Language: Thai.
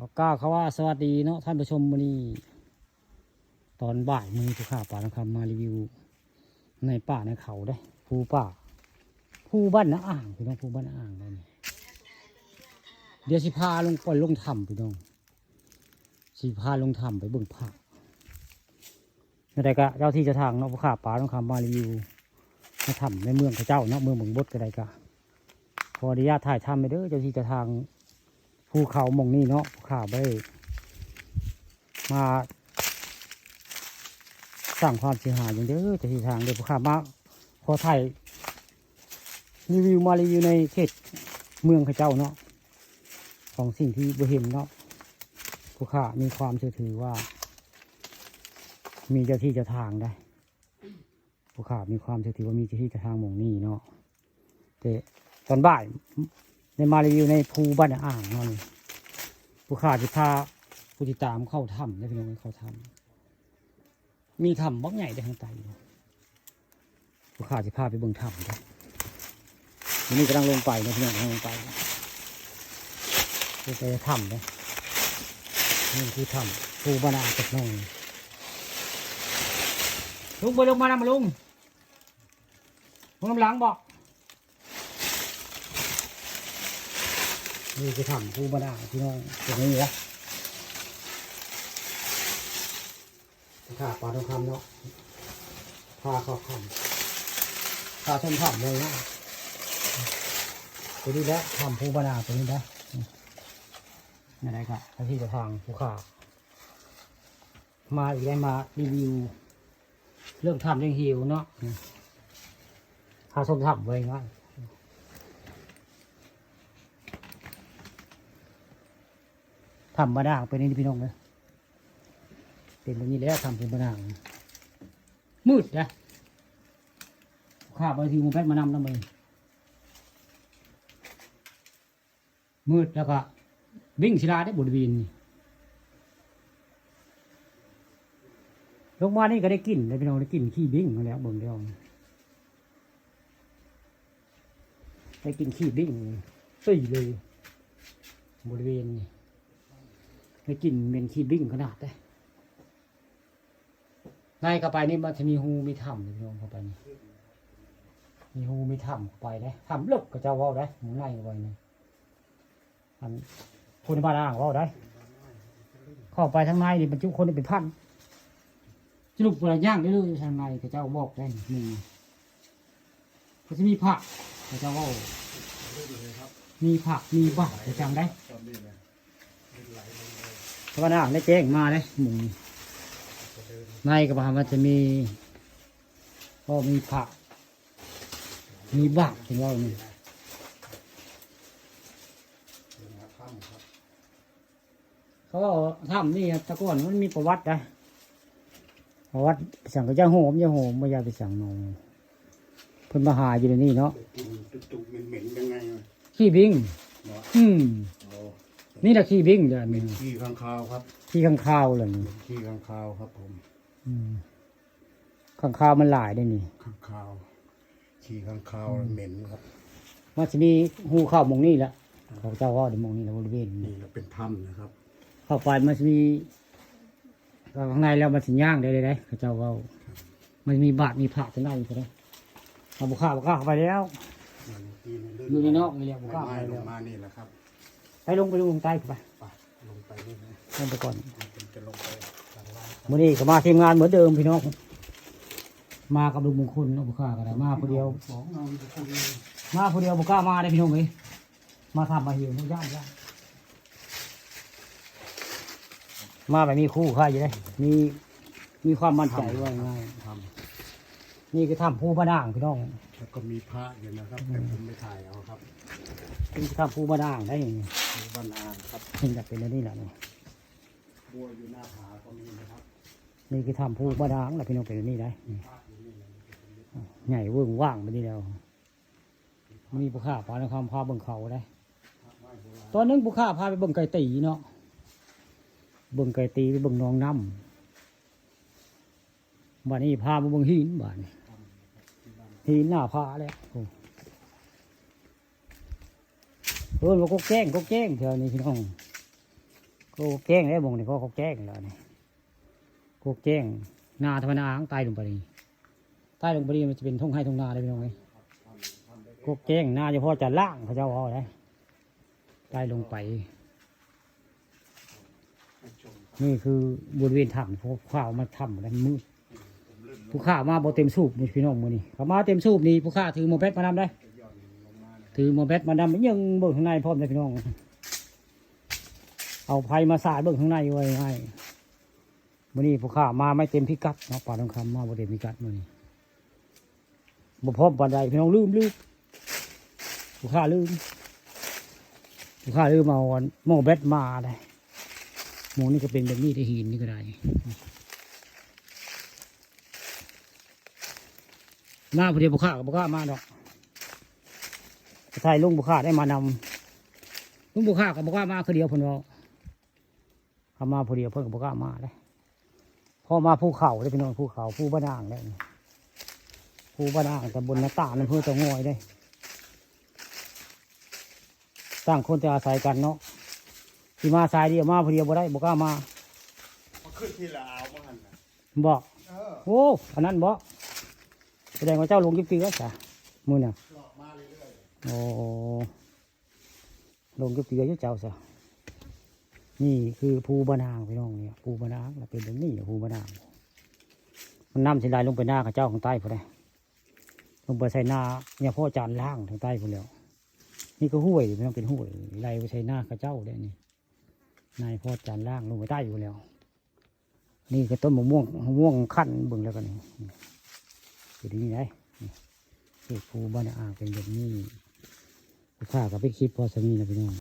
ขอกล่าวเขาว่าสวัสดีเนาะท่านผู้ชมวันนี้ ตอนบ่ายมือจะข้าป่านะครับมารีวิว ในป่าในเขาได้ภูป่าภูบ้านน้าอ่างพี่น้องภูบ้านน้าอ่างนั่นเดี๋ยวสิพาลงปล่อยลงถ้ำพี่น้องสิพาลงถ้ำไปเบิ่งผาในใดกะเจ้าที่เจะทางเนาะผู้ข้าป่าต้องคำมารีวิวในถ้ำในเมืองพระเจ้าเนาะเมืองเมืองบดก็ได้กะขออนุญาตถ่ายทำไปเด้อเจ้าที่เจะทาง ภูเขามองนี่เนาะผู้ข้าไปมาสร้างความเสียหายอย่างเด้อเจ้าที่ทางเด้อผู้ข้ามาขอถ่ายรีวิวมารีวิวในเขตเมืองพระเจ้าเนาะของสิ่งที่บเห็นเนาะผู้ข้ามีความเชื่อถือว่า มีเจ้าที่เจ้าทางได้ผู้ข่ามีความเชื่อถือว่ามีเจ้าที่เจ้าทางมองนี่เนาะแต่ตอนบ่าย ในมารีวิวในภูบ้านอ่างนาะนี่ผู้ข่าจะพาผู้ติดตามเข้าถ้ำได้พี่น้องเข้าถ้ำมีถ้ำบักใหญ่ได้ทางใต้ผู้ข่าจะพาไปเบิ่งถ้ำได้วันนี้กำลังลงไปนะพี่น้องกำลังลงไปไปไปถ้ำเลยนี่คือถ้ำภูบ้านอ่างจากน้องลุงไปลงมานะมาลุงลงน้ำหลังบอก นี่จะทำผู้บรรดาพี่น้องตรงนี้นะข้าปลาทองคำเนาะพาเข้าคำพาชมทำเลยนะตัวนี้แหละทำผู้บรรดาตัวนี้นะนี่อะไรครับที่จะทางผู้ข่ามาอีกได้มารีวิวเรื่องทำเรื่องหิวเนาะพาส้มทำไว้ง่าย ทำมาด่างเป็นนี่พี่น้องเลยเป็นแบบนี้แล้วทำเป็นมาด่าง มืดนะข้าไปทีมูแพทมานำน้ำมือมืดแล้วก็วิ่งศิลาได้บริเวณนี่ลงมานี่ก็ได้กลิ่นได้พี่น้องได้กลิ่นขี้บิ้งมาแล้วเบิ่งเดียวได้กลิ่นขี้บิ้งตีเลยบริเวณนี้ ได้กลิ่นเป็นขี้บิ้งขนาดได้ในเข้าไปนี่มันจะมีหูมีถ้ำเลยพี่น้องเข้าไปนี่มีหูมีถ้ำไปได้ถ้ำลึกก็จะว่าได้หมูในเอาไว้นี่อันคนบ้านอ่างว่าได้ เข้าไปทางในนี่บรรจุคนเป็นพันสรุปว่าย่างได้เลยทางในพระเจ้าบอกได้มีเขาจะมีผักพระเจ้าว่ามีผักมีบัตรจะจำได้ ราะว่าน่าได้แจ้งมาเลยหมุงในกระบามันจะมีก็มีผัก มีบัตรถึงว่านี่เขาว่าถ้ำนี่แตะก่อนมันมีประวัตินะเพราะว่าสั่งก็จะโหมจะโหมไม่อยากไปสั่งนองเพิ่นมาหาอยู่ในนี่เนาะกลิ่นตุกๆเหม็นๆยังไงวะขี้บิงเนาะอืม โอ้นี่แหละขี้บิงเด้อเป็นี่นขี้ข้างคาวครับขี้ข้างคาวเลยนี่เป็นขี้ข้างคาวครับผมอืมข้างคาวมันหลายได้นี่ ข้างคาวขี้ข้างคาวเหม็นครับ มันจะมีหูเข้าหมองนี่แหละเขาเจ้าว่าเดี๋ยวหมองนี่แหละบริเวณนี่นี้เราเป็นถ้ำนะครับ เข้าไปมันจะมีข้างในแล้วมันสิย่างได้เลยได้เขาเจ้าว่ามันมีบาดมีผักจะได้อยู่เลยเอาบุคคาบุคคาเข้าไปแล้ว อยู่ในนอกนี่แหละผมก็ ไม้เอาไปลแล้วงมานี่แหละครับ ไปลงไปลงใต้เข้าไปไปลงไปนี่นะลงไปก่อนผมจะลงไปด้านล่างมื่อนี้ก็มาทีมงานเหมือนเดิมพี่น้องมากับลุงมงคลเนาะบุกล้าก็ได้มาผู้เดียวสองเอาจะพูดเลยมาผู้เดียวบุกล้ามาได้พี่น้องเลยมาทำมาหิวมาย่างย่างมาแบบมีคู่ค่าอยู่เลยมีมีความมั่นใจว่าง่ายท นี่คือทำผู้บ้านอ่างพี่น้องำแล้วก็มีพระอยู่นะครับแต่ผมไม่ถ่ายเอาครับนี่คือทำผู้บ้านอ่างได้ยังไงมีบ้านอางครับเห็นจะเป็นอันนี้แหละนี่บัวอยู่หน้าผาก็มีนะครับนี่คือทำผู้บ้านอ่างแหละพี่น้องเป็นอันนี้ได้นี่ใหญ่เวิ้งว่างไปนี่แล้วมีผู้ข้าพาในความพาเบิ่งเขาได้ ตอนนึงผู้ข้าพาไปเบิ่งไก่ตีเนาะเบิ่งไก่ตีไปเบิ่งหนองน้ำบ้านนี้พามาเบิ่งหินบ้านนี้ หินหน้าพาแล้วโอ้เออว่ากกแจ้งกกแจ้งแถวนี้พี่น้องกกแจ้งแล้วบ่งนี่ก็เขาแจ้งแล้วนี่กกแจ้งนาธรรมนาข้างใต้ลงไปนี่ใต้ลงไปนี่มันจะเป็นทุ่งให้ทุ่งนาเลยพี่น้องเอ้ยโกกแจ้งนาเฉพาะจะล่างเขาเจ้าเอาได้ใต้ลงไป นี่คือบริเวณถ้ำภูข้าวมาถ้ำแล้วมืด ผู้ข้ามาบ่เต็มสูบนี่พี่น้องมื้อนี้เขามาเต็มสูบนี่ผู้ข้าถือโมเบตมานำได้ ถือโมเบตมานำยังเบิ่งข้างในพร้อมเลยพี่น้อง เอาไฟมาสาดเบิ่งข้างในไว้ให้มื้อนี้ผู้ข้ามาไม่เต็มพิกัดเนาะป่าทองคำมาบ่เต็มพิกัดมื้อนี้บ่พร้อมปานใดพี่น้องลืมลืมผู้ข้าลืมผู้ข้าลืมเอาอันโมเบตมาได้หมูนี่ก็เป็นแบบนี้ที่หินนี่ก็ได้ มาพอดีบุคคากับบุคคามาดอกไทยลุงบุคคาได้มานำลุงบุคคากับบุคคามาคือเดียวเพิ่นเราเขามาพอดีเพิ่นกับบุคคามาได้พอมาภูเขาได้พี่น้องภูเขาภูบ้านอ่างได้ภูบ้านอ่างแต่บนหน้าต่างนั่นเพื่อจะง่อยได้ต่างคนจะอาศัยกันเนาะที่มาสายเดียวมาพอดียวบ่ได้บ่กล้ามามันขึ้นที่ละเอามาหันนะบ่เออโอ้อันนั้นบ่ แสดงว่าเจ้าลงยิบปีแล้วจ้ะมือหลอกมาเรื่ยโอ้ลงยิบปีแล้วเจ้าซะนี่คือภูบานางพี่น้องเนี่ยภูบานางเป็นแบบนี้ภูบานางมันน้ำสิไหลลงไปหน้าข้าเจ้าของใต้พุ่นเลยลงไปใส่หน้าเนี่ยพ่อจานล่างทางใต้พุ่นแล้ว นี่ก็ห้วยพี่น้องเป็นห้วยไหลไปใส่หน้าข้าเจ้าได้นี่นายพ่อจานล่างลงไปใต้อยู่แล้ว นี่ก็ต้นมะม่วงมะม่วงขั้นบิ่งแล้วกันนี่ อยู่ที่นี่ไงนี่เขตภูบ้านอ่างเป็นแบบนี้ข้าก็ไปคลิปพอสมีนะพี่น้อง